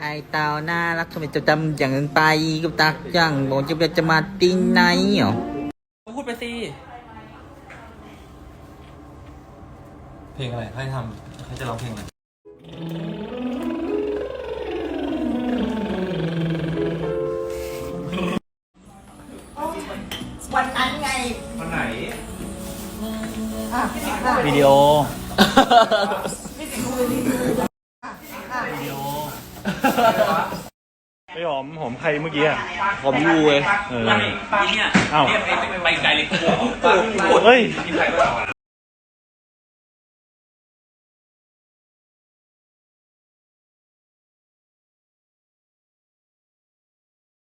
ไอเต่าน่ารักทำไมจะจำอย่างนั้นไปกับตักจังบอกจะจะมาตีไหนเหรอพูดไปสิเพลงอะไรให้ทำให้จะร้องเพลงอะไรวันนั้นไงวันไหนวิดีโอ ไอ้หอมหอมใครเมื่อกี้อะผมรู้เว้ยเออ เนี่ยอ้าวเนี่ยไปไปไกลเลยกูเฮ้ย กินไข่ไม่อร่อย